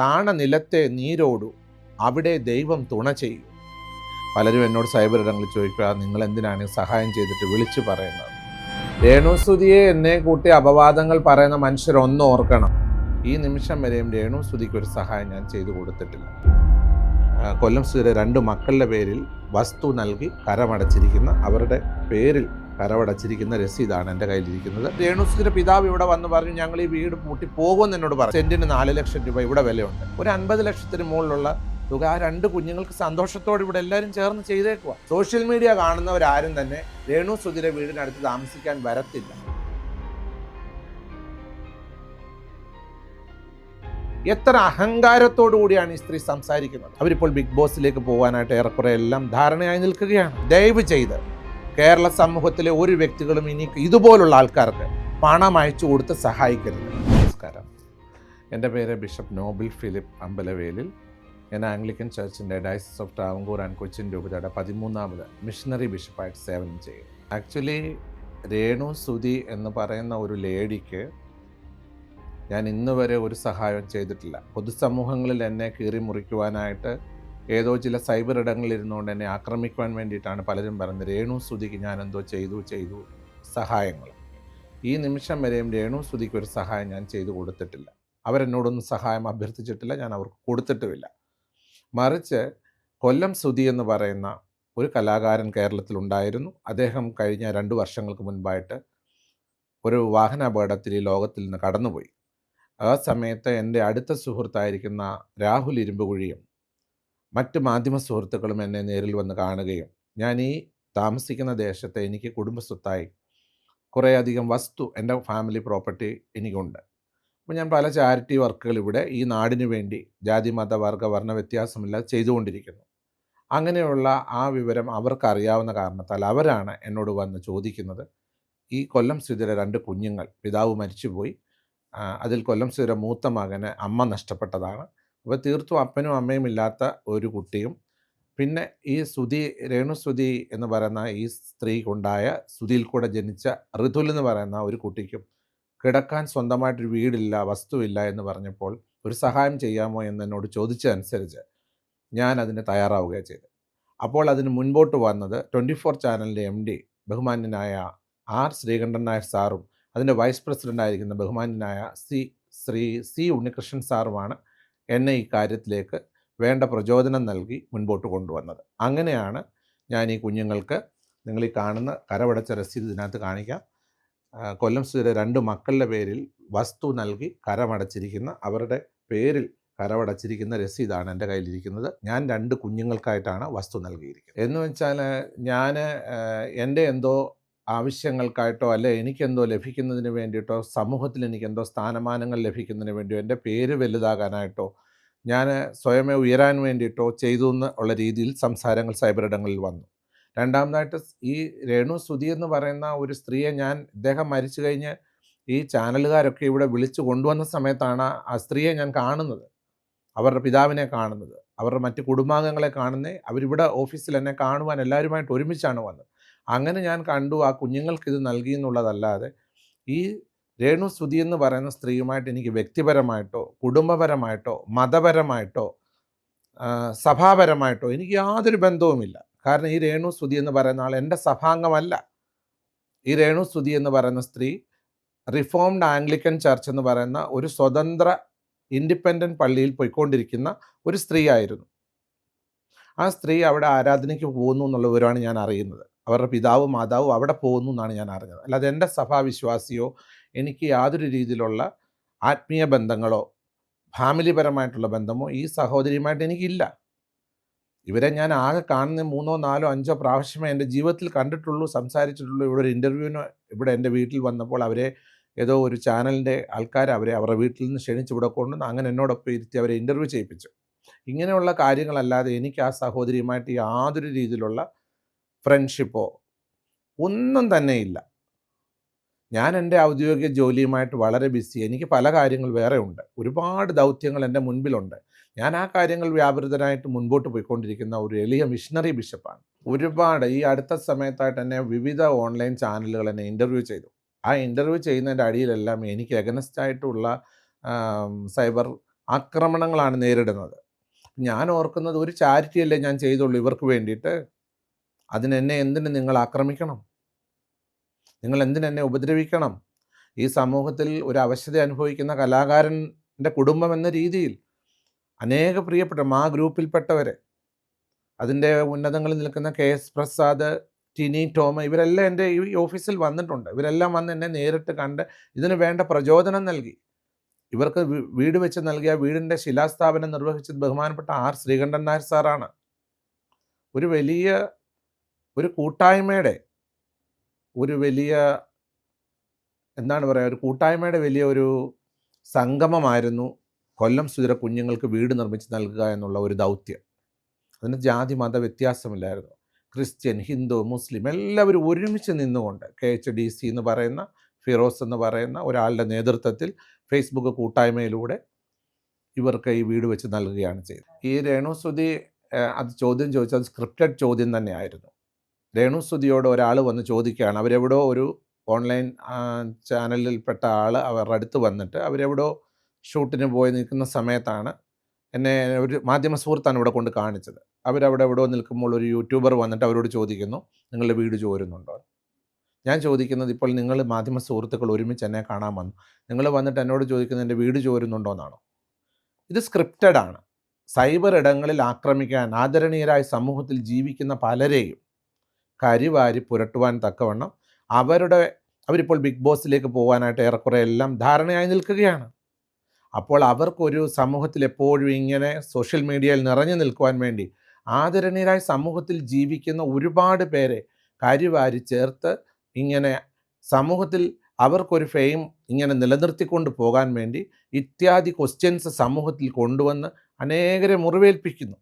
താണ നിലത്തെ നീരോടു അവിടെ ദൈവം തുണ ചെയ്യും. പലരും എന്നോട് സൈബർ ഇടങ്ങളിൽ ചോദിക്കുക നിങ്ങൾ എന്തിനാണ് സഹായം ചെയ്തിട്ട് വിളിച്ചു പറയുന്നത്? രേണുസുതിയെ എന്നെ കൂട്ടി അപവാദങ്ങൾ പറയുന്ന മനുഷ്യരൊന്നും ഓർക്കണം. ഈ നിമിഷം വരെയും രേണുസുതിക്ക് ഒരു സഹായം ഞാൻ ചെയ്തു കൊടുത്തിട്ടില്ല. കൊല്ലം സുധിയുടെ രണ്ട് മക്കളുടെ പേരിൽ വസ്തു നൽകി കരമടച്ചിരിക്കുന്ന അവരുടെ പേരിൽ കരമടച്ചിരിക്കുന്ന രസീതാണ് എന്റെ കയ്യിലിരിക്കുന്നത്. രേണുസുധിയുടെ പിതാവ് ഇവിടെ വന്ന് പറഞ്ഞു ഞങ്ങൾ ഈ വീട് പൂട്ടി പോകുമെന്ന് എന്നോട് പറഞ്ഞു. സെന്റിന് നാല് ലക്ഷം രൂപ ഇവിടെ വിലയുണ്ട്. ഒരു അൻപത് ലക്ഷത്തിന് മുകളിലുള്ള തുക ആ രണ്ട് കുഞ്ഞുങ്ങൾക്ക് സന്തോഷത്തോടെ ഇവിടെ എല്ലാവരും ചേർന്ന് ചെയ്തേക്കുക സോഷ്യൽ മീഡിയ കാണുന്നവരാരും തന്നെ രേണു സുധിരെ വീടിനടുത്ത് താമസിക്കാൻ വരത്തില്ല. എത്ര അഹങ്കാരത്തോടു കൂടിയാണ് ഈ സ്ത്രീ സംസാരിക്കുന്നത്. അവരിപ്പോൾ ബിഗ് ബോസിലേക്ക് പോകാനായിട്ട് ഏറെക്കുറെ എല്ലാം ധാരണയായി നിൽക്കുകയാണ്. ദയവ് ചെയ്ത് കേരള സമൂഹത്തിലെ ഒരു വ്യക്തികളും ഇനി ഇതുപോലുള്ള ആൾക്കാർക്ക് പണം അയച്ചു കൊടുത്ത് സഹായിക്കരുത്. നമസ്കാരം. എന്റെ പേര് ബിഷപ്പ് നോബിൾ ഫിലിപ്പ് അമ്പലവേലിൽ. ഞാൻ Anglican ചർച്ചിന്റെ diocese of Travancore and Cochin രൂപതയുടെ പതിമൂന്നാമത് മിഷണറി ബിഷപ്പായിട്ട് സേവനം ചെയ്യും. ആക്ച്വലി രേണു സുധി എന്ന് പറയുന്ന ഒരു ലേഡിക്ക് ഞാൻ ഇന്നുവരെ ഒരു സഹായം ചെയ്തിട്ടില്ല. പൊതുസമൂഹങ്ങളിൽ എന്നെ കീറി മുറിക്കുവാനായിട്ട് ഏതോ ചില സൈബർ ഇടങ്ങളിൽ ഇരുന്നുകൊണ്ട് എന്നെ ആക്രമിക്കുവാൻ വേണ്ടിയിട്ടാണ് പലരും പറയുന്നത് രേണു സ്തുതിക്ക് ഞാൻ എന്തോ ചെയ്തു ചെയ്തു സഹായങ്ങൾ. ഈ നിമിഷം വരെയും രേണു സ്തുതിക്ക് ഒരു സഹായം ഞാൻ ചെയ്തു കൊടുത്തിട്ടില്ല. അവരെന്നോടൊന്നും സഹായം അഭ്യർത്ഥിച്ചിട്ടില്ല ഞാൻ അവർക്ക് കൊടുത്തിട്ടുമില്ല. മറിച്ച് കൊല്ലം സ്തുതി എന്ന് പറയുന്ന ഒരു കലാകാരൻ കേരളത്തിലുണ്ടായിരുന്നു. അദ്ദേഹം കഴിഞ്ഞ രണ്ട് വർഷങ്ങൾക്ക് മുൻപായിട്ട് ഒരു വാഹനാപകടത്തിൽ ഈ ലോകത്തിൽ നിന്ന് കടന്നുപോയി. ആ സമയത്ത് എന്റെ അടുത്ത സുഹൃത്തായിരിക്കുന്ന രാഹുൽ ഇരുമ്പുകുഴിയും മറ്റ് മാധ്യമ സുഹൃത്തുക്കളും എന്നെ നേരിൽ വന്ന് കാണുകയും ഞാൻ ഈ താമസിക്കുന്ന ദേശത്തെ എനിക്ക് കുടുംബസ്വത്തായി കുറേയധികം വസ്തു എന്റെ ഫാമിലി പ്രോപ്പർട്ടി എനിക്കുണ്ട്. അപ്പോൾ ഞാൻ പല ചാരിറ്റി വർക്കുകൾ ഇവിടെ ഈ നാടിന് വേണ്ടി ജാതി മത വർഗ വർണ വ്യത്യാസമില്ലാതെ ചെയ്തുകൊണ്ടിരിക്കുന്നു. അങ്ങനെയുള്ള ആ വിവരം അവർക്കറിയാവുന്ന കാരണത്താൽ അവരാണ് എന്നോട് വന്ന് ചോദിക്കുന്നത്. ഈ കൊല്ലം സ്ഥിതിയുടെ രണ്ട് കുഞ്ഞുങ്ങൾ പിതാവ് മരിച്ചുപോയി. അതിൽ കൊല്ലം സ്ഥിതിയുടെ മൂത്ത മകന് അമ്മ നഷ്ടപ്പെട്ടതാണ്. അപ്പോൾ തീർത്തും അപ്പനും അമ്മയും ഇല്ലാത്ത ഒരു കുട്ടിയും. പിന്നെ ഈ സുധി രേണു സുധി എന്ന് പറയുന്ന ഈ സ്ത്രീക്കുണ്ടായ സുധിയിൽ കൂടെ ജനിച്ച ഋതുൽ എന്ന് പറയുന്ന ഒരു കുട്ടിക്കും കിടക്കാൻ സ്വന്തമായിട്ടൊരു വീടില്ല വസ്തുവില്ല എന്ന് പറഞ്ഞപ്പോൾ ഒരു സഹായം ചെയ്യാമോ എന്ന് എന്നോട് ചോദിച്ചതനുസരിച്ച് ഞാൻ അതിന് തയ്യാറാവുകയാണ് ചെയ്തത്. അപ്പോൾ അതിന് മുൻപോട്ട് വന്നത് ട്വന്റി ഫോർ ചാനലിന്റെ എം ഡി ബഹുമാന്യനായ ആർ ശ്രീകണ്ഠൻ നായർ സാറും അതിന്റെ വൈസ് പ്രസിഡന്റായിരിക്കുന്ന ബഹുമാന്യനായ സി ശ്രീ സി ഉണ്ണികൃഷ്ണൻ സാറുമാണ് എന്നെ ഈ കാര്യത്തിലേക്ക് വേണ്ട പ്രചോദനം നൽകി മുൻപോട്ട് കൊണ്ടുവന്നത്. അങ്ങനെയാണ് ഞാൻ ഈ കുഞ്ഞുങ്ങൾക്ക് നിങ്ങൾ ഈ കാണുന്ന കരവടച്ച രസീത് ഇതിനകത്ത് കാണിക്കാം. കൊല്ലം സ്ഥിതിയുടെ രണ്ട് മക്കളുടെ പേരിൽ വസ്തു നൽകി കരമടച്ചിരിക്കുന്ന അവരുടെ പേരിൽ കരവടച്ചിരിക്കുന്ന രസീതാണ് എന്റെ കയ്യിലിരിക്കുന്നത്. ഞാൻ രണ്ട് കുഞ്ഞുങ്ങൾക്കായിട്ടാണ് വസ്തു നൽകിയിരിക്കുന്നത്. എന്ന് വെച്ചാൽ ഞാൻ എന്റെ എന്തോ ആവശ്യങ്ങൾക്കായിട്ടോ അല്ലെ എനിക്കെന്തോ ലഭിക്കുന്നതിന് വേണ്ടിയിട്ടോ സമൂഹത്തിൽ എനിക്കെന്തോ സ്ഥാനമാനങ്ങൾ ലഭിക്കുന്നതിന് വേണ്ടിയോ എന്റെ പേര് വലുതാകാനായിട്ടോ ഞാൻ സ്വയമേ ഉയരാൻ വേണ്ടിയിട്ടോ ചെയ്തു എന്ന് ഉള്ള രീതിയിൽ സംസാരങ്ങൾ സൈബറിടങ്ങളിൽ വന്നു. രണ്ടാമതായിട്ട് ഈ രേണു സുധി എന്ന് പറയുന്ന ഒരു സ്ത്രീയെ ഞാൻ ഇദ്ദേഹം മരിച്ചു കഴിഞ്ഞ് ഈ ചാനലുകാരൊക്കെ ഇവിടെ വിളിച്ചു കൊണ്ടുവന്ന സമയത്താണ് ആ സ്ത്രീയെ ഞാൻ കാണുന്നത് അവരുടെ പിതാവിനെ കാണുന്നത് അവരുടെ മറ്റ് കുടുംബാംഗങ്ങളെ കാണുന്നേ അവരിവിടെ ഓഫീസിൽ എന്നെ കാണുവാൻ എല്ലാവരുമായിട്ട് ഒരുമിച്ചാണ് വന്നത്. അങ്ങനെ ഞാൻ കണ്ടു ആ കുഞ്ഞുങ്ങൾക്ക് ഇത് നൽകി എന്നുള്ളതല്ലാതെ ഈ രേണു സ്തുതി എന്ന് പറയുന്ന സ്ത്രീയുമായിട്ട് എനിക്ക് വ്യക്തിപരമായിട്ടോ കുടുംബപരമായിട്ടോ മതപരമായിട്ടോ സഭാപരമായിട്ടോ എനിക്ക് യാതൊരു ബന്ധവുമില്ല. കാരണം ഈ രേണു സ്തുതി എന്ന് പറയുന്ന ആൾ എന്റെ സഭാംഗമല്ല. ഈ രേണു സ്തുതി എന്ന് പറയുന്ന സ്ത്രീ റിഫോംഡ് ആംഗ്ലിക്കൻ ചർച്ച് എന്ന് പറയുന്ന ഒരു സ്വതന്ത്ര ഇൻഡിപെൻഡന്റ് പള്ളിയിൽ പോയിക്കൊണ്ടിരിക്കുന്ന ഒരു സ്ത്രീ ആയിരുന്നു. ആ സ്ത്രീ അവിടെ ആരാധനയ്ക്ക് പോകുന്നു എന്നുള്ള വിവരമാണ് ഞാൻ അറിയുന്നത്. അവരുടെ പിതാവും മാതാവും അവിടെ പോകുന്നു എന്നാണ് ഞാൻ അറിഞ്ഞത്. അല്ലാതെ എന്റെ സഭാവിശ്വാസിയോ എനിക്ക് യാതൊരു രീതിയിലുള്ള ആത്മീയ ബന്ധങ്ങളോ ഫാമിലിപരമായിട്ടുള്ള ബന്ധമോ ഈ സഹോദരിയുമായിട്ട് എനിക്കില്ല. ഇവരെ ഞാൻ ആകെ കാണുന്ന മൂന്നോ നാലോ അഞ്ചോ പ്രാവശ്യമേ എന്റെ ജീവിതത്തിൽ കണ്ടിട്ടുള്ളൂ സംസാരിച്ചിട്ടുള്ളൂ. ഇവിടെ ഒരു ഇന്റർവ്യൂവിന് ഇവിടെ എന്റെ വീട്ടിൽ വന്നപ്പോൾ അവരെ ഏതോ ഒരു ചാനലിന്റെ ആൾക്കാർ അവരെ അവരുടെ വീട്ടിൽ നിന്ന് ക്ഷണിച്ച് ഇവിടെ കൊണ്ടുവന്ന് അങ്ങനെ എന്നോടൊപ്പം ഇരുത്തി അവരെ ഇന്റർവ്യൂ ചെയ്യിപ്പിച്ചു. ഇങ്ങനെയുള്ള കാര്യങ്ങളല്ലാതെ എനിക്ക് ആ സഹോദരിയുമായിട്ട് യാതൊരു രീതിയിലുള്ള ഫ്രണ്ട്ഷിപ്പോ ഒന്നും തന്നെ ഇല്ല. ഞാൻ എന്റെ ഔദ്യോഗിക ജോലിയുമായിട്ട് വളരെ ബിസി എനിക്ക് പല കാര്യങ്ങൾ വേറെ ഉണ്ട്. ഒരുപാട് ദൗത്യങ്ങൾ എന്റെ മുൻപിലുണ്ട്. ഞാൻ ആ കാര്യങ്ങൾ വ്യാപൃതനായിട്ട് മുൻപോട്ട് പോയിക്കൊണ്ടിരിക്കുന്ന ഒരു എളിയ മിഷണറി ബിഷപ്പാണ് ഒരുപാട് ഈ അടുത്ത സമയത്തായിട്ട് എന്നെ വിവിധ ഓൺലൈൻ ചാനലുകൾ എന്നെ ഇന്റർവ്യൂ ചെയ്തു. ആ ഇന്റർവ്യൂ ചെയ്യുന്നതിന്റെ അടിയിലെല്ലാം എനിക്ക് എഗനസ്റ്റായിട്ടുള്ള സൈബർ ആക്രമണങ്ങളാണ് നേരിടുന്നത്. ഞാൻ ഓർക്കുന്നത് ഒരു ചാരിറ്റിയല്ലേ ഞാൻ ചെയ്തുള്ളൂ ഇവർക്ക് വേണ്ടിയിട്ട്? അതിനെന്നെ എന്തിന് നിങ്ങൾ ആക്രമിക്കണം? നിങ്ങൾ എന്തിനെന്നെ ഉപദ്രവിക്കണം? ഈ സമൂഹത്തിൽ ഒരു അവശത അനുഭവിക്കുന്ന കലാകാരന്റെ കുടുംബം എന്ന രീതിയിൽ അനേക പ്രിയപ്പെട്ട ആ ഗ്രൂപ്പിൽപ്പെട്ടവരെ അതിന്റെ ഉന്നതങ്ങളിൽ നിൽക്കുന്ന K S Prasad Tini Tom ഇവരെല്ലാം എന്റെ ഈ ഓഫീസിൽ വന്നിട്ടുണ്ട്. ഇവരെല്ലാം വന്ന് എന്നെ നേരിട്ട് കണ്ട് ഇതിന് വേണ്ട പ്രചോദനം നൽകി. ഇവർക്ക് വീട് വെച്ച് നൽകിയ വീടിന്റെ ശിലാസ്ഥാപനം നിർവഹിച്ചത് ബഹുമാനപ്പെട്ട ആർ ശ്രീകണ്ഠൻ നായർ സാറാണ്. ഒരു വലിയ ഒരു കൂട്ടായ്മയുടെ ഒരു വലിയ എന്താണ് പറയുക ഒരു കൂട്ടായ്മയുടെ വലിയ ഒരു സംഗമമായിരുന്നു കൊല്ലം സുതിര കുഞ്ഞുങ്ങൾക്ക് വീട് നിർമ്മിച്ച് നൽകുക എന്നുള്ള ഒരു ദൗത്യം. അതിന് ജാതി മത വ്യത്യാസമില്ലായിരുന്നു. ക്രിസ്ത്യൻ ഹിന്ദു മുസ്ലിം എല്ലാവരും ഒരുമിച്ച് നിന്നുകൊണ്ട് കെ എച്ച് ഡി സി എന്ന് പറയുന്ന ഫിറോസ് എന്ന് പറയുന്ന ഒരാളുടെ നേതൃത്വത്തിൽ ഫേസ്ബുക്ക് കൂട്ടായ്മയിലൂടെ ഇവർക്ക് ഈ വീട് വെച്ച് നൽകുകയാണ് ചെയ്തത്. ഈ രേണുസുതി അത് ചോദ്യം ചോദിച്ചത് സ്ക്രിപ്റ്റഡ് ചോദ്യം തന്നെയായിരുന്നു. രേണുസുതിയോട് ഒരാൾ വന്ന് ചോദിക്കുകയാണ്. അവരെവിടോ ഒരു ഓൺലൈൻ ചാനലിൽ ചാനലിൽപ്പെട്ട ആൾ അവരുടെ അടുത്ത് വന്നിട്ട് അവരെവിടോ ഷൂട്ടിന് പോയി നിൽക്കുന്ന സമയത്താണ് എന്നെ ഒരു മാധ്യമ സുഹൃത്താണ് ഇവിടെ കൊണ്ട് കാണിച്ചത്. അവരവിടെ എവിടെയോ നിൽക്കുമ്പോൾ ഒരു യൂട്യൂബർ വന്നിട്ട് അവരോട് ചോദിക്കുന്നു നിങ്ങളുടെ വീട് ചോരുന്നുണ്ടോ? ഞാൻ ചോദിക്കുന്നത് ഇപ്പോൾ നിങ്ങൾ മാധ്യമ സുഹൃത്തുക്കൾ ഒരുമിച്ച് എന്നെ കാണാൻ വന്നു. നിങ്ങൾ വന്നിട്ട് എന്നോട് ചോദിക്കുന്നത് എന്റെ വീട് ചോരുന്നുണ്ടോ എന്നാണോ ഇത് സ്ക്രിപ്റ്റഡ് ആണ്. സൈബർ ഇടങ്ങളിൽ ആക്രമിക്കാൻ ആദരണീയരായ സമൂഹത്തിൽ ജീവിക്കുന്ന പലരെയും കരിവാരി പുരട്ടുവാൻ തക്കവണ്ണം അവരുടെ അവരിപ്പോൾ ബിഗ് ബോസിലേക്ക് പോകാനായിട്ട് ഏറെക്കുറെ എല്ലാം ധാരണയായി നിൽക്കുകയാണ്. അപ്പോൾ അവർക്കൊരു സമൂഹത്തിൽ എപ്പോഴും ഇങ്ങനെ സോഷ്യൽ മീഡിയയിൽ നിറഞ്ഞു നിൽക്കുവാൻ വേണ്ടി ആദരണീയരായ സമൂഹത്തിൽ ജീവിക്കുന്ന ഒരുപാട് പേരെ കരിവാരി ചേർത്ത് ഇങ്ങനെ സമൂഹത്തിൽ അവർക്കൊരു ഫെയിം ഇങ്ങനെ നിലനിർത്തിക്കൊണ്ട് പോകാൻ വേണ്ടി ഇത്യാദി ക്വസ്റ്റ്യൻസ് സമൂഹത്തിൽ കൊണ്ടുവന്ന് അനേകരെ മുറിവേൽപ്പിക്കുന്നു.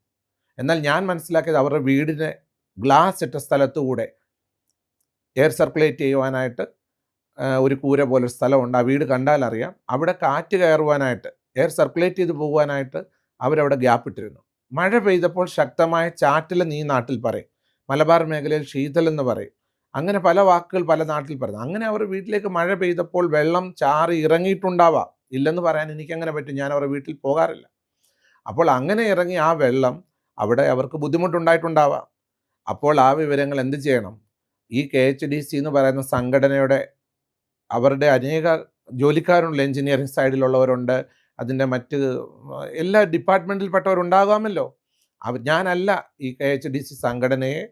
എന്നാൽ ഞാൻ മനസ്സിലാക്കിയത് അവരുടെ വീടിനെ ഗ്ലാസ് ഇട്ട സ്ഥലത്തുകൂടെ എയർ സർക്കുലേറ്റ് ചെയ്യുവാനായിട്ട് ഒരു കൂര പോലെ സ്ഥലമുണ്ട്. ആ വീട് കണ്ടാൽ അറിയാം. അവിടെ കാറ്റ് കയറുവാനായിട്ട് എയർ സർക്കുലേറ്റ് ചെയ്ത് പോകുവാനായിട്ട് അവരവിടെ ഗ്യാപ്പ് ഇട്ടിരുന്നു. മഴ പെയ്തപ്പോൾ ശക്തമായ ചാറ്റൽ നീ നാട്ടിൽ പറയും. മലബാർ മേഖലയിൽ ശീതലെന്ന് പറയും. അങ്ങനെ പല വാക്കുകൾ പല നാട്ടിൽ പറയുന്നു അങ്ങനെ അവർ വീട്ടിലേക്ക് മഴ പെയ്തപ്പോൾ വെള്ളം ചാറി ഇറങ്ങിയിട്ടുണ്ടാവാം. ഇല്ലെന്ന് പറയാൻ എനിക്കങ്ങനെ പറ്റും. ഞാൻ അവരുടെ വീട്ടിൽ പോകാറില്ല. അപ്പോൾ അങ്ങനെ ഇറങ്ങി ആ വെള്ളം അവിടെ അവർക്ക് ബുദ്ധിമുട്ടുണ്ടായിട്ടുണ്ടാവാം. അപ്പോൾ ആ വിവരങ്ങൾ എന്ത് ചെയ്യണം? ഈ കെ എച്ച് ഡി സി എന്ന് പറയുന്ന സംഘടനയുടെ അവരുടെ അനേക ജോലിക്കാരുണ്ട്. എഞ്ചിനീയറിംഗ് സൈഡിലുള്ളവരുണ്ട്. അതിന്റെ മറ്റ് എല്ലാ ഡിപ്പാർട്ട്മെന്റിൽപ്പെട്ടവരുണ്ടാകാമല്ലോ. ഞാനല്ല ഈ കെ എച്ച് ഡി സി സംഘടനയെ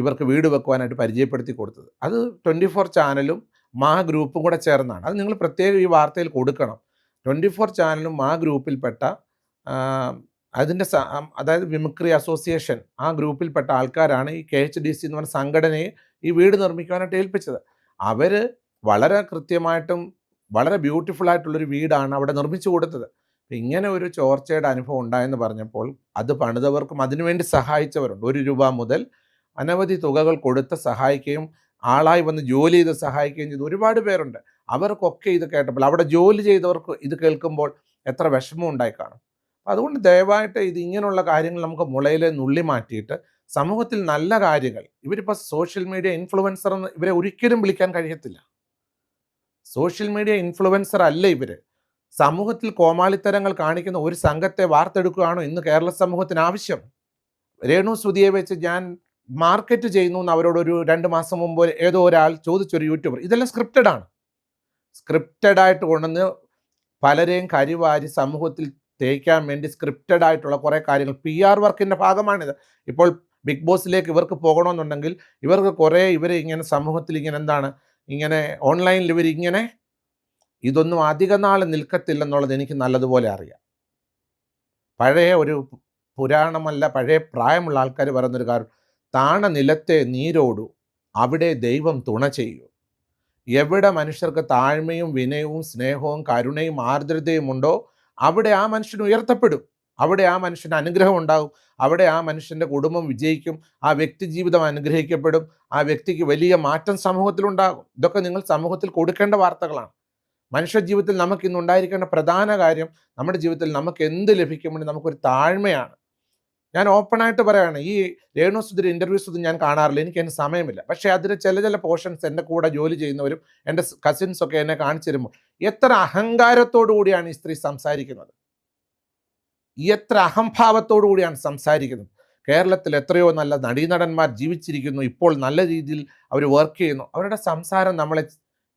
ഇവർക്ക് വീട് വെക്കുവാനായിട്ട് പരിചയപ്പെടുത്തി കൊടുത്തത്. അത് ട്വന്റി ഫോർ ചാനലും മാ ഗ്രൂപ്പും കൂടെ ചേർന്നാണ്. അത് നിങ്ങൾ പ്രത്യേകം ഈ വാർത്തയിൽ കൊടുക്കണം. ട്വന്റി ഫോർ ചാനലും മാ ഗ്രൂപ്പിൽപ്പെട്ട അതിന്റെ അതായത് വിമിക്രി അസോസിയേഷൻ ആ ഗ്രൂപ്പിൽപ്പെട്ട ആൾക്കാരാണ് ഈ കെ എച്ച് ഡി സി എന്ന് പറഞ്ഞ സംഘടനയെ ഈ വീട് നിർമ്മിക്കുവാനായിട്ട് ഏൽപ്പിച്ചത്. അവർ വളരെ കൃത്യമായിട്ടും വളരെ ബ്യൂട്ടിഫുൾ ആയിട്ടുള്ളൊരു വീടാണ് അവിടെ നിർമ്മിച്ചു കൊടുത്തത്. ഇങ്ങനെ ഒരു ചോർച്ചയുടെ അനുഭവം ഉണ്ടായെന്ന് പറഞ്ഞപ്പോൾ അത് പണിതവർക്കും അതിനുവേണ്ടി സഹായിച്ചവരുണ്ട്. ഒരു രൂപ മുതൽ അനവധി തുകകൾ കൊടുത്ത് സഹായിക്കുകയും ആളായി വന്ന് ജോലി ചെയ്ത് സഹായിക്കുകയും ചെയ്ത്. ഒരുപാട് പേരുണ്ട്. അവർക്കൊക്കെ ഇത് കേട്ടപ്പോൾ അവിടെ ജോലി ചെയ്തവർക്ക് ഇത് കേൾക്കുമ്പോൾ എത്ര വിഷമം ഉണ്ടായി കാണും. അതുകൊണ്ട് ദയവായിട്ട് ഇത് ഇങ്ങനെയുള്ള കാര്യങ്ങൾ നമുക്ക് മുളയിലെ നുള്ളി മാറ്റിയിട്ട് സമൂഹത്തിൽ നല്ല കാര്യങ്ങൾ ഇവരിപ്പോൾ സോഷ്യൽ മീഡിയ ഇൻഫ്ലുവൻസർ എന്ന് ഇവരെ ഒരിക്കലും വിളിക്കാൻ കഴിയത്തില്ല. സോഷ്യൽ മീഡിയ ഇൻഫ്ലുവൻസർ അല്ല ഇവർ. സമൂഹത്തിൽ കോമാളിത്തരങ്ങൾ കാണിക്കുന്ന ഒരു സംഘത്തെ വാർത്തെടുക്കുകയാണോ ഇന്ന് കേരള സമൂഹത്തിന് ആവശ്യം? രേണു സുതിയെ വെച്ച് ഞാൻ മാർക്കറ്റ് ചെയ്യുന്നു എന്ന് അവരോട് ഒരു രണ്ട് മാസം മുമ്പ് ഏതോ ഒരാൾ ചോദിച്ചൊരു യൂട്യൂബർ. ഇതെല്ലാം സ്ക്രിപ്റ്റഡ് ആണ്. സ്ക്രിപ്റ്റഡ് ആയിട്ട് കൊണ്ടുവന്ന് പലരെയും കരിവാരി സമൂഹത്തിൽ തേക്കാൻ വേണ്ടി സ്ക്രിപ്റ്റഡ് ആയിട്ടുള്ള കുറേ കാര്യങ്ങൾ. പി ആർ വർക്കിന്റെ ഭാഗമാണിത്. ഇപ്പോൾ ബിഗ് ബോസിലേക്ക് ഇവർക്ക് പോകണമെന്നുണ്ടെങ്കിൽ ഇവർക്ക് കുറേ ഇവരെ ഇങ്ങനെ സമൂഹത്തിൽ ഇങ്ങനെ എന്താണ് ഇങ്ങനെ ഓൺലൈനിൽ ഇവർ ഇങ്ങനെ ഇതൊന്നും അധിക നാൾ നിൽക്കത്തില്ലെന്നുള്ളത് എനിക്ക് നല്ലതുപോലെ അറിയാം. പഴയ ഒരു പുരാണമല്ല പഴയ പ്രായമുള്ള ആൾക്കാർ പറയുന്നൊരു കാര്യം താണ നിലത്തെ നീരോടു അവിടെ ദൈവം തുണ ചെയ്യൂ. എവിടെ മനുഷ്യർക്ക് താഴ്മയും വിനയവും സ്നേഹവും കരുണയും ആർദ്രതയും ഉണ്ടോ അവിടെ ആ മനുഷ്യൻ ഉയർത്തപ്പെടും. അവിടെ ആ മനുഷ്യന് അനുഗ്രഹം ഉണ്ടാകും. അവിടെ ആ മനുഷ്യന്റെ കുടുംബം വിജയിക്കും. ആ വ്യക്തി ജീവിതം അനുഗ്രഹിക്കപ്പെടും. ആ വ്യക്തിക്ക് വലിയ മാറ്റം സമൂഹത്തിലുണ്ടാകും. ഇതൊക്കെ നിങ്ങൾ സമൂഹത്തിൽ കൊടുക്കേണ്ട വാർത്തകളാണ്. മനുഷ്യ ജീവിതത്തിൽ നമുക്ക് ഇന്ന് ഉണ്ടായിരിക്കേണ്ട പ്രധാന കാര്യം നമ്മുടെ ജീവിതത്തിൽ നമുക്ക് എന്ത് ലഭിക്കുമ്പോൾ നമുക്കൊരു താഴ്മയാണ്. ഞാൻ ഓപ്പണായിട്ട് പറയാണ് ഈ രേണു സുധീർ ഇന്റർവ്യൂസ് ഒന്നും ഞാൻ കാണാറില്ല എനിക്ക് അതിന് സമയമില്ല. പക്ഷേ അതിൽ ചില ചില പോർഷൻസ് എന്റെ കൂടെ ജോലി ചെയ്യുന്നവരും എന്റെ കസിൻസൊക്കെ എന്നെ കാണിച്ചു തരുമ്പോൾ എത്ര അഹങ്കാരത്തോടു കൂടിയാണ് ഈ സ്ത്രീ സംസാരിക്കുന്നത്? എത്ര അഹംഭാവത്തോടു കൂടിയാണ് സംസാരിക്കുന്നത്? കേരളത്തിൽ എത്രയോ നല്ല നടീനടന്മാർ ജീവിച്ചിരിക്കുന്നു ഇപ്പോൾ നല്ല രീതിയിൽ അവർ വർക്ക് ചെയ്യുന്നു. അവരുടെ സംസാരം നമ്മളെ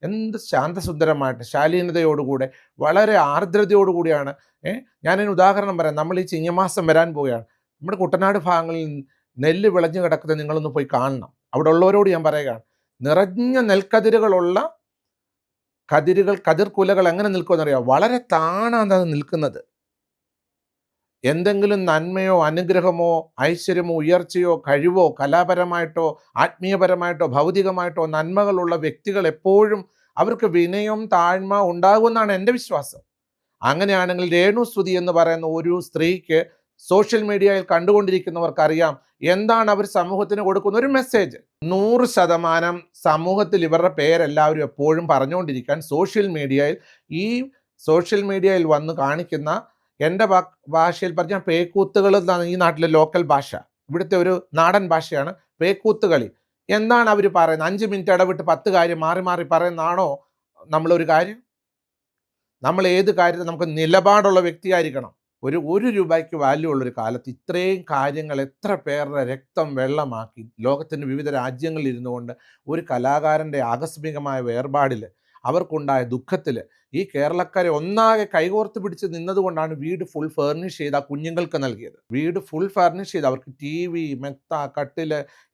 എന്ത് ശാന്തസുന്ദരമായിട്ട് ശാലീനതയോടുകൂടെ വളരെ ആർദ്രതയോടുകൂടിയാണ് ഏഹ് ഞാനതിന് ഉദാഹരണം പറയാം. നമ്മൾ ഈ ചിങ്ങമാസം വരാൻ പോവുകയാണ്. നമ്മുടെ കുട്ടനാട് ഭാഗങ്ങളിൽ നെല്ല് വിളഞ്ഞു കിടക്കുന്നത് നിങ്ങളൊന്ന് പോയി കാണണം. അവിടെ ഉള്ളവരോട് ഞാൻ പറയുകയാണ് നിറഞ്ഞ നെൽക്കതിരുകളുള്ള കതിരുകൾ കതിർക്കുലകൾ എങ്ങനെ നിൽക്കുമെന്നറിയാം വളരെ താണാണ് അത് നിൽക്കുന്നത്. എന്തെങ്കിലും നന്മയോ അനുഗ്രഹമോ ഐശ്വര്യമോ ഉയർച്ചയോ കഴിവോ കലാപരമായിട്ടോ ആത്മീയപരമായിട്ടോ ഭൗതികമായിട്ടോ നന്മകളുള്ള വ്യക്തികൾ എപ്പോഴും അവർക്ക് വിനയം താഴ്മ ഉണ്ടാകുമെന്നാണ് എന്റെ വിശ്വാസം. അങ്ങനെയാണെങ്കിൽ രേണുസ്തുതി എന്ന് പറയുന്ന ഒരു സ്ത്രീക്ക് സോഷ്യൽ മീഡിയയിൽ കണ്ടുകൊണ്ടിരിക്കുന്നവർക്കറിയാം എന്താണ് അവർ സമൂഹത്തിന് കൊടുക്കുന്ന ഒരു മെസ്സേജ് നൂറ് ശതമാനം സമൂഹത്തിൽ ഇവരുടെ പേരെല്ലാവരും എപ്പോഴും പറഞ്ഞുകൊണ്ടിരിക്കാൻ സോഷ്യൽ മീഡിയയിൽ ഈ സോഷ്യൽ മീഡിയയിൽ വന്ന് കാണിക്കുന്ന എന്റെ ഭാഷയിൽ പറഞ്ഞ പേക്കൂത്തുകൾ എന്നാണ് ഈ നാട്ടിലെ ലോക്കൽ ഭാഷ. ഇവിടുത്തെ ഒരു നാടൻ ഭാഷയാണ് പേക്കൂത്തുകളി. എന്താണ് അവർ പറയുന്നത്? അഞ്ച് മിനിറ്റ് ഇടവിട്ട് പത്ത് കാര്യം മാറി മാറി പറയുന്നതാണോ നമ്മളൊരു കാര്യം? നമ്മൾ ഏത് കാര്യത്തിൽ നമുക്ക് നിലപാടുള്ള വ്യക്തിയായിരിക്കണം. ഒരു ഒരു രൂപയ്ക്ക് വാല്യൂ ഉള്ളൊരു കാലത്ത് ഇത്രയും കാര്യങ്ങൾ എത്ര പേരുടെ രക്തം വെള്ളമാക്കി ലോകത്തിന്റെ വിവിധ രാജ്യങ്ങളിൽ ഇരുന്നുകൊണ്ട് ഒരു കലാകാരന്റെ ആകസ്മികമായ വേർപാടിൽ അവർക്കുണ്ടായ ദുഃഖത്തിൽ ഈ കേരളക്കാരെ ഒന്നാകെ കൈകോർത്ത് പിടിച്ച് നിന്നതുകൊണ്ടാണ് വീട് ഫുൾ ഫർണിഷ് ചെയ്ത് ആ കുഞ്ഞുങ്ങൾക്ക് നൽകിയത്. വീട് ഫുൾ ഫർണിഷ് ചെയ്ത് അവർക്ക് ടി വി മെത്ത കട്ടിൽ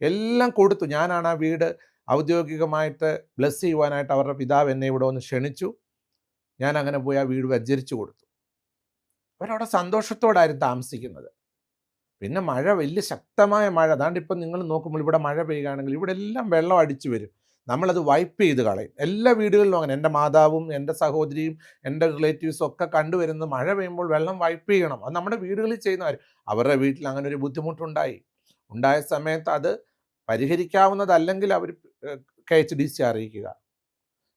എല്ലാം കൊടുത്തു. ഞാനാണ് ആ വീട് ഔദ്യോഗികമായിട്ട് ബ്ലസ് ചെയ്യുവാനായിട്ട് അവരുടെ പിതാവ് എന്നെ ഇവിടെ ഒന്ന് ക്ഷണിച്ചു. ഞാൻ അങ്ങനെ പോയി ആ വീട് വജ്ജരിച്ചു കൊടുത്തു. അവരവിടെ സന്തോഷത്തോടായിരുന്നു താമസിക്കുന്നത്. പിന്നെ മഴ വലിയ ശക്തമായ മഴ. അതാണ്ട് ഇപ്പം നിങ്ങൾ നോക്കുമ്പോൾ ഇവിടെ മഴ പെയ്യുകയാണെങ്കിൽ ഇവിടെ എല്ലാം വെള്ളം അടിച്ചു വരും. നമ്മളത് വൈപ്പ് ചെയ്ത് കളയും. എല്ലാ വീടുകളിലും അങ്ങനെ. എന്റെ മാതാവും എന്റെ സഹോദരിയും എന്റെ റിലേറ്റീവ്സും ഒക്കെ കണ്ടുവരുന്നത് മഴ പെയ്യുമ്പോൾ വെള്ളം വൈപ്പ് ചെയ്യണം. അത് നമ്മുടെ വീടുകളിൽ ചെയ്യുന്നവർ അവരുടെ വീട്ടിൽ അങ്ങനെ ഒരു ബുദ്ധിമുട്ടുണ്ടായി. ഉണ്ടായ സമയത്ത് അത് പരിഹരിക്കാവുന്നതല്ലെങ്കിൽ അവർ കെ എച്ച് ഡി സി അറിയിക്കുക.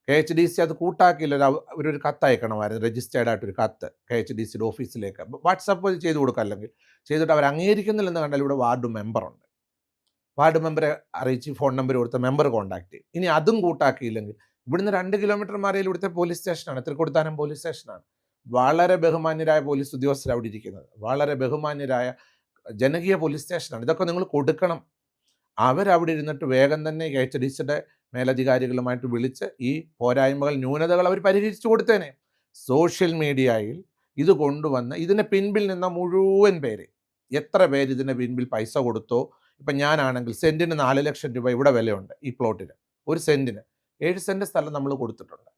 കെ എച്ച് ഡി സി അത് കൂട്ടാക്കിയില്ല. ഒരു ഒരു കത്ത് അയക്കണമായിരുന്നു രജിസ്റ്റേർഡ് ആയിട്ടൊരു കത്ത് കെ എച്ച് ഡി സിയുടെ ഓഫീസിലേക്ക്. വാട്സപ്പ് ചെയ്ത് കൊടുക്കുക അല്ലെങ്കിൽ ചെയ്തിട്ട് അവർ അംഗീകരിക്കുന്നില്ലെന്ന് കണ്ടാൽ ഇവിടെ വാർഡ് മെമ്പറുണ്ട്. വാർഡ് മെമ്പറെ അറിയിച്ച് ഫോൺ നമ്പർ കൊടുത്ത മെമ്പർ കോൺടാക്ട് ചെയ്യും. ഇനി അതും കൂട്ടാക്കിയില്ലെങ്കിൽ ഇവിടുന്ന് രണ്ട് കിലോമീറ്റർ മാറിയാൽ ഇവിടുത്തെ പോലീസ് സ്റ്റേഷനാണ്. തൃക്കൊടുത്താനം പോലീസ് സ്റ്റേഷനാണ്. വളരെ ബഹുമാന്യരായ പോലീസ് ഉദ്യോഗസ്ഥർ അവിടെ ഇരിക്കുന്നത്. വളരെ ബഹുമാന്യരായ ജനകീയ പോലീസ് സ്റ്റേഷനാണ്. ഇതൊക്കെ നിങ്ങൾ കൊടുക്കണം. അവരവിടെ ഇരുന്നിട്ട് വേഗം തന്നെ എച്ച് ഡി സിയുടെ മേലധികാരികളുമായിട്ട് വിളിച്ച് ഈ പോരായ്മകൾ ന്യൂനതകൾ അവർ പരിഹരിച്ചു കൊടുത്തേനെ. സോഷ്യൽ മീഡിയയിൽ ഇത് കൊണ്ടുവന്ന് ഇതിന് പിൻപിൽ നിന്ന മുഴുവൻ പേര്. എത്ര പേര് ഇതിന്റെ പിൻപിൽ പൈസ കൊടുത്തോ? ഇപ്പം ഞാനാണെങ്കിൽ സെന്റിന് നാല് ലക്ഷം രൂപ ഇവിടെ വിലയുണ്ട് ഈ പ്ലോട്ടിന്. ഒരു സെന്റിന് ഏഴ് സെന്റ് സ്ഥലം നമ്മൾ കൊടുത്തിട്ടുണ്ട്.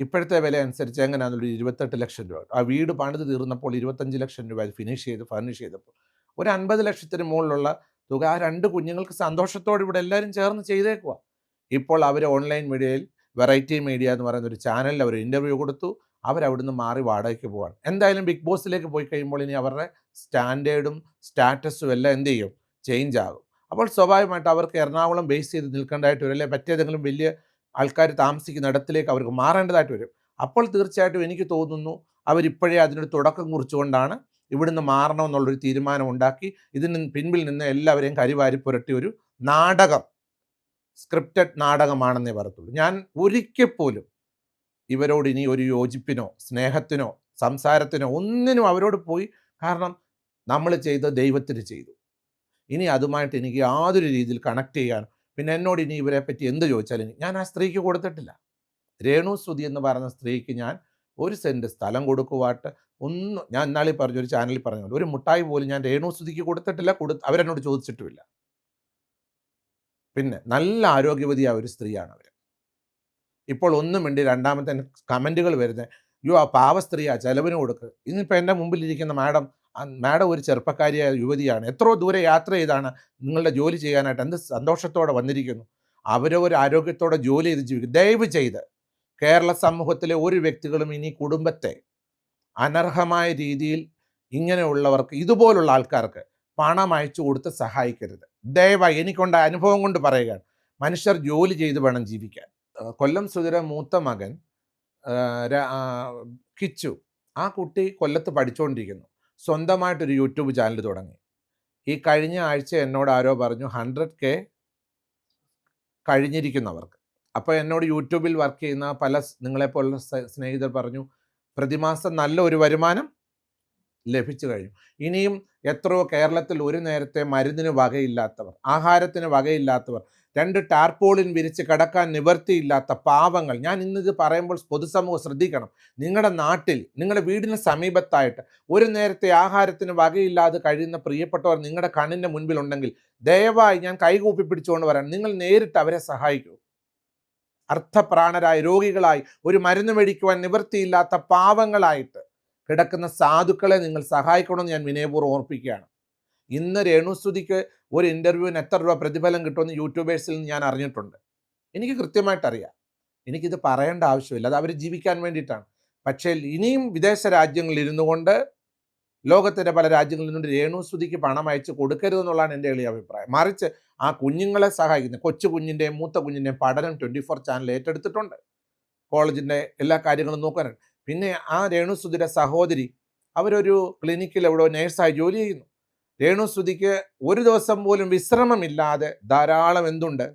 ഇപ്പോഴത്തെ വില അനുസരിച്ച് എങ്ങനെയാണെന്നൊരു ഇരുപത്തെട്ട് ലക്ഷം രൂപ. ആ വീട് പണിത് തീർന്നപ്പോൾ ഇരുപത്തഞ്ച് ലക്ഷം രൂപ ഫിനിഷ് ചെയ്ത് ഫർണിഷ് ചെയ്തപ്പോൾ ഒരു അൻപത് ലക്ഷത്തിന് മുകളിലുള്ള തുക ആ രണ്ട് കുഞ്ഞുങ്ങൾക്ക് സന്തോഷത്തോടെ ഇവിടെ എല്ലാവരും ചേർന്ന് ചെയ്തേക്കുക ഇപ്പോൾ അവർ ഓൺലൈൻ മീഡിയയിൽ വെറൈറ്റി മീഡിയ എന്ന് പറയുന്ന ഒരു ചാനലിൽ അവർ ഇന്റർവ്യൂ കൊടുത്തു. അവരവിടുന്ന് മാറി വാടകയ്ക്ക് പോവാണ്. എന്തായാലും ബിഗ് ബോസിലേക്ക് പോയി കഴിയുമ്പോൾ ഇനി അവരുടെ സ്റ്റാൻഡേർഡും സ്റ്റാറ്റസും എല്ലാം എന്ത് ചെയ്യും? ചേഞ്ച് ആകും. അപ്പോൾ സ്വാഭാവികമായിട്ട് അവർക്ക് എറണാകുളം ബേസ് ചെയ്ത് നിൽക്കേണ്ടതായിട്ട് വരും. അല്ലെങ്കിൽ മറ്റേതെങ്കിലും വലിയ ആൾക്കാർ താമസിക്കുന്ന ഇടത്തിലേക്ക് അവർക്ക് മാറേണ്ടതായിട്ട് വരും. അപ്പോൾ തീർച്ചയായിട്ടും എനിക്ക് തോന്നുന്നു അവരിപ്പോഴേ അതിനൊരു തുടക്കം കുറിച്ചുകൊണ്ടാണ് ഇവിടുന്ന് മാറണമെന്നുള്ളൊരു തീരുമാനം ഉണ്ടാക്കി ഇതിന് പിൻപിൽ നിന്ന് എല്ലാവരെയും കരിവാരി പുരട്ടി ഒരു നാടകം സ്ക്രിപ്റ്റഡ് നാടകമാണെന്നേ പറയത്തുള്ളൂ. ഞാൻ ഒരിക്കൽ പോലും ഇവരോട് ഇനി ഒരു യോജിപ്പിനോ സ്നേഹത്തിനോ സംസാരത്തിനോ ഒന്നിനും അവരോട് പോയി കാരണം നമ്മൾ ചെയ്ത ദൈവത്തിന് ചെയ്തു. ഇനി അതുമായിട്ട് എനിക്ക് യാതൊരു രീതിയിൽ കണക്ട് ചെയ്യാൻ പിന്നെ എന്നോട് ഇനി ഇവരെ പറ്റി എന്ത് ചോദിച്ചാലും ഞാൻ ആ സ്ത്രീക്ക് കൊടുത്തിട്ടില്ല. രേണു സ്തുതി എന്ന് പറഞ്ഞ സ്ത്രീക്ക് ഞാൻ ഒരു സെന്റ് സ്ഥലം കൊടുക്കുവാട്ട് ഒന്നും ഞാൻ ഇന്നാളി പറഞ്ഞു ഒരു ചാനലിൽ പറഞ്ഞു ഒരു മുട്ടായി പോലും ഞാൻ രേണു സ്തുതിക്ക് കൊടുത്തിട്ടില്ല കൊടു അവരെന്നോട് ചോദിച്ചിട്ടുമില്ല. പിന്നെ നല്ല ആരോഗ്യവതിയായ ഒരു സ്ത്രീയാണ് അവർ ഇപ്പോൾ ഒന്നും വേണ്ടി രണ്ടാമത്തെ കമന്റുകൾ വരുന്നത് യോ ആ പാവ സ്ത്രീയാ ചെലവിന് കൊടുക്കുക ഇന്നിപ്പോൾ എന്റെ മുമ്പിലിരിക്കുന്ന മാഡം മാഡം ഒരു ചെറുപ്പക്കാരിയായ യുവതിയാണ് എത്രയോ ദൂരെ യാത്ര ചെയ്താണ് നിങ്ങളുടെ ജോലി ചെയ്യാനായിട്ട് എന്ത് സന്തോഷത്തോടെ വന്നിരിക്കുന്നു. അവരവർ ആരോഗ്യത്തോടെ ജോലി ചെയ്ത് ജീവിക്കും ദയവ് ചെയ്ത് കേരള സമൂഹത്തിലെ ഒരു വ്യക്തികളും ഇനി കുടുംബത്തെ അനർഹമായ രീതിയിൽ ഇങ്ങനെയുള്ളവർക്ക് ഇതുപോലുള്ള ആൾക്കാർക്ക് പണം അയച്ചു കൊടുത്ത് സഹായിക്കരുത്. ദയവായി എനിക്കുണ്ട അനുഭവം കൊണ്ട് പറയുകയാണ്. മനുഷ്യർ ജോലി ചെയ്ത് വേണം ജീവിക്കാൻ. കൊല്ലം സുധിര മൂത്ത മകൻ കിച്ചു ആ കുട്ടി കൊല്ലത്ത് പഠിച്ചുകൊണ്ടിരിക്കുന്നു സ്വന്തമായിട്ടൊരു യൂട്യൂബ് ചാനൽ തുടങ്ങി. ഈ കഴിഞ്ഞ ആഴ്ച എന്നോട് ആരോ പറഞ്ഞു ഹൺഡ്രഡ് കെ കഴിഞ്ഞിരിക്കുന്നവർക്ക് അപ്പോൾ എന്നോട് യൂട്യൂബിൽ വർക്ക് ചെയ്യുന്ന പല നിങ്ങളെപ്പോലുള്ള സ്നേഹിതർ പറഞ്ഞു പ്രതിമാസം നല്ല ഒരു വരുമാനം ലഭിച്ചു കഴിഞ്ഞു. ഇനിയും എത്രയോ കേരളത്തിൽ ഒരു നേരത്തെ മരുന്നിന് വകയില്ലാത്തവർ ആഹാരത്തിന് വകയില്ലാത്തവർ രണ്ട് ടാർപോളിൻ വിരിച്ച് കിടക്കാൻ നിവർത്തിയില്ലാത്ത പാവങ്ങൾ. ഞാൻ ഇന്നിത് പറയുമ്പോൾ പൊതുസമൂഹം ശ്രദ്ധിക്കണം. നിങ്ങളുടെ നാട്ടിൽ നിങ്ങളുടെ വീടിന് സമീപത്തായിട്ട് ഒരു നേരത്തെ ആഹാരത്തിന് വകയില്ലാതെ കഴിയുന്ന പ്രിയപ്പെട്ടവർ നിങ്ങളുടെ കണ്ണിന്റെ മുൻപിലുണ്ടെങ്കിൽ ദയവായി ഞാൻ കൈകൂപ്പി പിടിച്ചുകൊണ്ട് വരാൻ നിങ്ങൾ നേരിട്ട് അവരെ സഹായിക്കൂ. അർത്ഥപ്രാണരായ രോഗികളായി ഒരു മരുന്ന് മേടിക്കുവാൻ നിവൃത്തിയില്ലാത്ത പാവങ്ങളായിട്ട് കിടക്കുന്ന സാധുക്കളെ നിങ്ങൾ സഹായിക്കണമെന്ന് ഞാൻ വിനയപൂർവം ഓർപ്പിക്കുകയാണ്. ഇന്ന് രേണുസ്തുതിക്ക് ഒരു ഇന്റർവ്യൂവിന് എത്ര രൂപ പ്രതിഫലം കിട്ടുമെന്ന് യൂട്യൂബേഴ്സിൽ നിന്ന് ഞാൻ അറിഞ്ഞിട്ടുണ്ട്. എനിക്ക് കൃത്യമായിട്ട് അറിയാം എനിക്കിത് പറയേണ്ട ആവശ്യമില്ല. അത് അവർ ജീവിക്കാൻ വേണ്ടിയിട്ടാണ്. പക്ഷേ ഇനിയും വിദേശ രാജ്യങ്ങളിൽ ഇരുന്നു കൊണ്ട് ലോകത്തിന്റെ പല രാജ്യങ്ങളിൽ നിന്നുകൊണ്ട് രേണുസ്തുതിക്ക് പണം അയച്ച് കൊടുക്കരുതെന്നുള്ളതാണ് എന്റെ എളിയ അഭിപ്രായം. മറിച്ച് ആ കുഞ്ഞുങ്ങളെ സഹായിക്കുന്ന കൊച്ചു കുഞ്ഞിന്റെയും മൂത്ത കുഞ്ഞിന്റെയും പഠനം ട്വന്റി ഫോർ ചാനൽ ഏറ്റെടുത്തിട്ടുണ്ട്. കോളേജിന്റെ എല്ലാ കാര്യങ്ങളും നോക്കാനുണ്ട് പിന്നെ ആ രേണുസുതിയുടെ സഹോദരി അവരൊരു ക്ലിനിക്കിൽ എവിടെ നേഴ്സായി ജോലി ചെയ്യുന്നു. രേണുസുതിക്ക് ഒരു ദിവസം പോലും വിശ്രമമില്ലാതെ ധാരാളം എന്തുണ്ട്?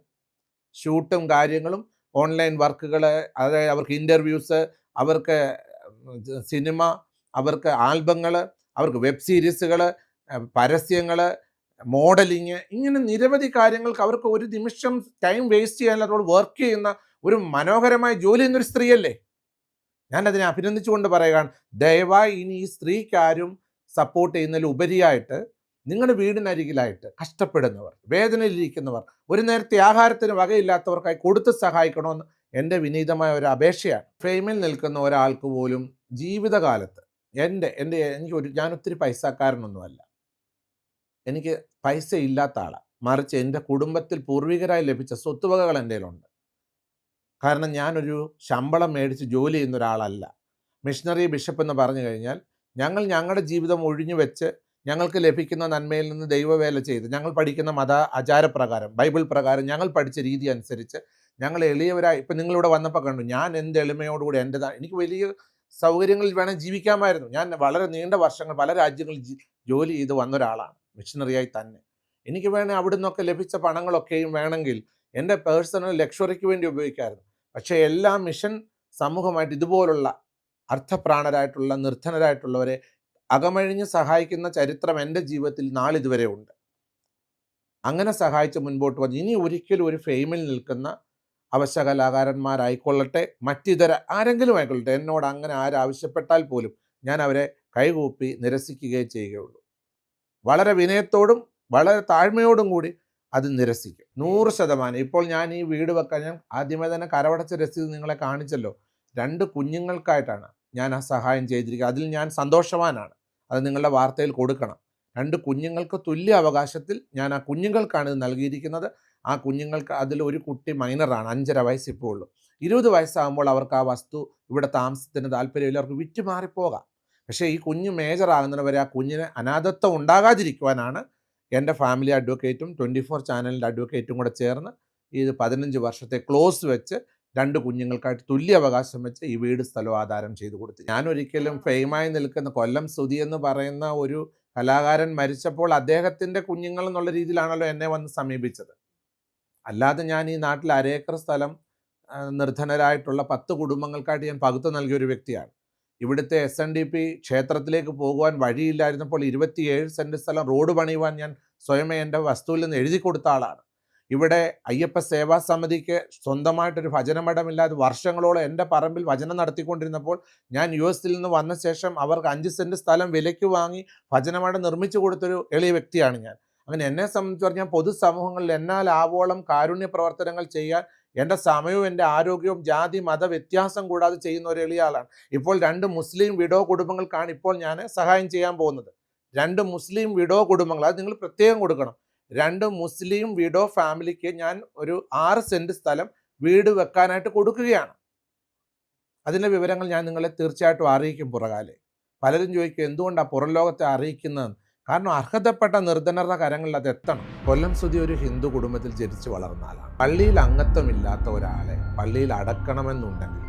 ഷൂട്ടും കാര്യങ്ങളും ഓൺലൈൻ വർക്കുകൾ അതായത് അവർക്ക് ഇന്റർവ്യൂസ് അവർക്ക് സിനിമ അവർക്ക് ആൽബങ്ങൾ അവർക്ക് വെബ് സീരീസുകൾ പരസ്യങ്ങൾ മോഡലിങ് ഇങ്ങനെ നിരവധി കാര്യങ്ങൾക്ക് അവർക്ക് ഒരു നിമിഷം ടൈം വേസ്റ്റ് ചെയ്യാൻ അതോട് വർക്ക് ചെയ്യുന്ന ഒരു മനോഹരമായ ജോലി എന്നൊരു സ്ത്രീയല്ലേ? ഞാൻ അതിനെ അഭിനന്ദിച്ചുകൊണ്ട് പറയുകയാണ്. ദയവായി ഇനി ഈ സ്ത്രീക്കാരും സപ്പോർട്ട് ചെയ്യുന്നതിൽ ഉപരിയായിട്ട് നിങ്ങളുടെ വീടിനരികിലായിട്ട് കഷ്ടപ്പെടുന്നവർ വേദനയിലിരിക്കുന്നവർ ഒരു നേരത്തെ ആഹാരത്തിന് വകയില്ലാത്തവർക്കായി കൊടുത്ത് സഹായിക്കണമെന്ന് എന്റെ വിനീതമായ ഒരു അപേക്ഷയാണ്. ഫ്രെയിമിൽ നിൽക്കുന്ന ഒരാൾക്ക് പോലും ജീവിതകാലത്ത് എന്റെ എന്റെ എനിക്ക് ഒരു ഞാൻ ഒത്തിരി പൈസക്കാരനൊന്നുമല്ല. എനിക്ക് പൈസ ഇല്ലാത്ത ആളാണ് മറിച്ച് എന്റെ കുടുംബത്തിൽ പൂർവികരായി ലഭിച്ച സ്വത്തുവകകൾ എന്റെ കയ്യിലുണ്ട്. കാരണം ഞാനൊരു ശമ്പളം മേടിച്ച് ജോലി ചെയ്യുന്ന ഒരാളല്ല. മിഷണറി ബിഷപ്പ് എന്ന് പറഞ്ഞു കഴിഞ്ഞാൽ ഞങ്ങൾ ഞങ്ങളുടെ ജീവിതം ഒഴിഞ്ഞു വെച്ച് ഞങ്ങൾക്ക് ലഭിക്കുന്ന നന്മയിൽ നിന്ന് ദൈവവേല ചെയ്ത് ഞങ്ങൾ പഠിക്കുന്ന മത ആചാരപ്രകാരം ബൈബിൾ പ്രകാരം ഞങ്ങൾ പഠിച്ച രീതി അനുസരിച്ച് ഞങ്ങൾ എളിയവരായി ഇപ്പം നിങ്ങളിവിടെ വന്നപ്പോൾ കണ്ടു ഞാൻ എന്റെ എളിമയോടുകൂടി എന്റെ എനിക്ക് വലിയ സൗകര്യങ്ങളിൽ വേണം ജീവിക്കാമായിരുന്നു. ഞാൻ വളരെ നീണ്ട വർഷങ്ങൾ പല രാജ്യങ്ങളിൽ ജോലി ചെയ്ത് വന്ന ഒരാളാണ്. മിഷണറിയായി തന്നെ. എനിക്ക് വേണേൽ അവിടെ നിന്നൊക്കെ ലഭിച്ച പണങ്ങളൊക്കെയും വേണമെങ്കിൽ എന്റെ പേഴ്സണൽ ലക്ഷറിക്ക് വേണ്ടി ഉപയോഗിക്കാമായിരുന്നു. പക്ഷേ എല്ലാ മിഷൻ സമൂഹമായിട്ട് ഇതുപോലുള്ള അർത്ഥപ്രാണരായിട്ടുള്ള നിർധനരായിട്ടുള്ളവരെ അകമഴിഞ്ഞ് സഹായിക്കുന്ന ചരിത്രം എന്റെ ജീവിതത്തിൽ നാളിതുവരെ ഉണ്ട്. അങ്ങനെ സഹായിച്ച് മുൻപോട്ട് വന്ന് ഇനി ഒരിക്കലും ഒരു ഫെയിമിൽ നിൽക്കുന്ന അവശ കലാകാരന്മാരായിക്കൊള്ളട്ടെ മറ്റിതര ആരെങ്കിലും ആയിക്കൊള്ളട്ടെ. എന്നോട് അങ്ങനെ ആരാവശ്യപ്പെട്ടാൽ പോലും ഞാൻ അവരെ കൈകൂപ്പി നിരസിക്കുകയേ ചെയ്യുകയുള്ളൂ. വളരെ വിനയത്തോടും വളരെ താഴ്മയോടും കൂടി അത് നിരസിക്കും. നൂറ് ശതമാനം. ഇപ്പോൾ ഞാൻ ഈ വീട് വെക്കാൻ ഞാൻ ആദ്യമേ തന്നെ കരവടച്ച രസീത് നിങ്ങളെ കാണിച്ചല്ലോ. രണ്ട് കുഞ്ഞുങ്ങൾക്കായിട്ടാണ് ഞാൻ ആ സഹായം ചെയ്തിരിക്കുക അതിൽ ഞാൻ സന്തോഷവാനാണ്. അത് നിങ്ങളുടെ വാർത്തയിൽ കൊടുക്കണം. രണ്ട് കുഞ്ഞുങ്ങൾക്ക് തുല്യ അവകാശത്തിൽ ഞാൻ ആ കുഞ്ഞുങ്ങൾക്കാണ് ഇത് നൽകിയിരിക്കുന്നത്. ആ കുഞ്ഞുങ്ങൾക്ക് അതിൽ ഒരു കുട്ടി മൈനറാണ്. അഞ്ചര വയസ്സ് ഇപ്പോൾ ഉള്ളൂ ഇരുപത് വയസ്സാകുമ്പോൾ അവർക്ക് ആ വസ്തു ഇവിടെ താമസത്തിന് താല്പര്യമില്ല. അവർക്ക് വിറ്റ് മാറിപ്പോകാം പക്ഷേ ഈ കുഞ്ഞ് മേജർ ആകുന്നവരെ ആ കുഞ്ഞിന് അനാഥത്വം ഉണ്ടാകാതിരിക്കുവാനാണ് എന്റെ ഫാമിലി അഡ്വക്കേറ്റും ട്വന്റി ഫോർ ചാനലിന്റെ അഡ്വക്കേറ്റും കൂടെ ചേർന്ന് ഇത് പതിനഞ്ച് വർഷത്തെ ക്ലോസ് വെച്ച് രണ്ട് കുഞ്ഞുങ്ങൾക്കായിട്ട് തുല്യ അവകാശം വെച്ച് ഈ വീട് സ്ഥലം ആധാരം ചെയ്തു കൊടുത്തു. ഞാൻ ഒരിക്കലും ഫെയിമായി നിൽക്കുന്ന കൊല്ലം സ്തുതി എന്ന് പറയുന്ന ഒരു കലാകാരൻ മരിച്ചപ്പോൾ അദ്ദേഹത്തിന്റെ കുഞ്ഞുങ്ങൾ എന്നുള്ള രീതിയിലാണല്ലോ എന്നെ വന്ന് സമീപിച്ചത്. അല്ലാതെ ഞാൻ ഈ നാട്ടിൽ അരേക്കർ സ്ഥലം നിർധനരായിട്ടുള്ള പത്ത് കുടുംബങ്ങൾക്കായിട്ട് ഞാൻ പകുത്തു നൽകിയ ഒരു വ്യക്തിയാണ്. ഇവിടുത്തെ എസ് എൻ ഡി പി ക്ഷേത്രത്തിലേക്ക് പോകുവാൻ വഴിയില്ലായിരുന്നപ്പോൾ ഇരുപത്തിയേഴ് സെന്റ് സ്ഥലം റോഡ് പണിയുവാൻ ഞാൻ സ്വയമേ എന്റെ വസ്തുവിൽ നിന്ന് എഴുതി കൊടുത്ത ആളാണ്. ഇവിടെ അയ്യപ്പ സേവാ സമിതിക്ക് സ്വന്തമായിട്ടൊരു ഭജനമഠമില്ലാതെ വർഷങ്ങളോളം എന്റെ പറമ്പിൽ ഭജനം നടത്തിക്കൊണ്ടിരുന്നപ്പോൾ ഞാൻ യു എസിൽ നിന്ന് വന്ന ശേഷം അവർക്ക് അഞ്ച് സെന്റ് സ്ഥലം വിലയ്ക്ക് വാങ്ങി ഭജനമഠം നിർമ്മിച്ചു കൊടുത്തൊരു എളിയ വ്യക്തിയാണ് ഞാൻ. അങ്ങനെ എന്നെ സംബന്ധിച്ച് പറഞ്ഞാൽ പൊതുസമൂഹങ്ങളിൽ എന്നാൽ ആവോളം കാരുണ്യ പ്രവർത്തനങ്ങൾ ചെയ്യാൻ എന്റെ സമയവും എന്റെ ആരോഗ്യവും ജാതി മത വ്യത്യാസം കൂടാതെ ചെയ്യുന്ന ഒരു എളിയ ആളാണ് ഇപ്പോൾ രണ്ട് മുസ്ലിം വിഡോ കുടുംബങ്ങൾക്കാണ് ഇപ്പോൾ ഞാൻ സഹായം ചെയ്യാൻ പോകുന്നത്. രണ്ട് മുസ്ലിം വിഡോ കുടുംബങ്ങൾ അത് നിങ്ങൾ പ്രത്യേകം കൊടുക്കണം. രണ്ട് മുസ്ലിം വിഡോ ഫാമിലിക്ക് ഞാൻ ഒരു ആറ് സെന്റ് സ്ഥലം വീട് വെക്കാനായിട്ട് കൊടുക്കുകയാണ്. അതിന്റെ വിവരങ്ങൾ ഞാൻ നിങ്ങളെ തീർച്ചയായിട്ടും അറിയിക്കും പുറകാലെ. പലരും ചോദിക്കും എന്തുകൊണ്ടാണ് പുറം ലോകത്തെ അറിയിക്കുന്നത് കാരണം അർഹതപ്പെട്ട നിർധനരുടെ കരങ്ങളിൽ അത് എത്തണം. കൊല്ലം സ്തുതി ഒരു ഹിന്ദു കുടുംബത്തിൽ ജനിച്ചു വളർന്ന ആളാണ്. പള്ളിയിൽ അംഗത്വമില്ലാത്ത ഒരാളെ പള്ളിയിൽ അടക്കണമെന്നുണ്ടെങ്കിൽ.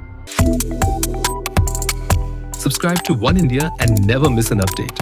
Subscribe to One India and never miss an update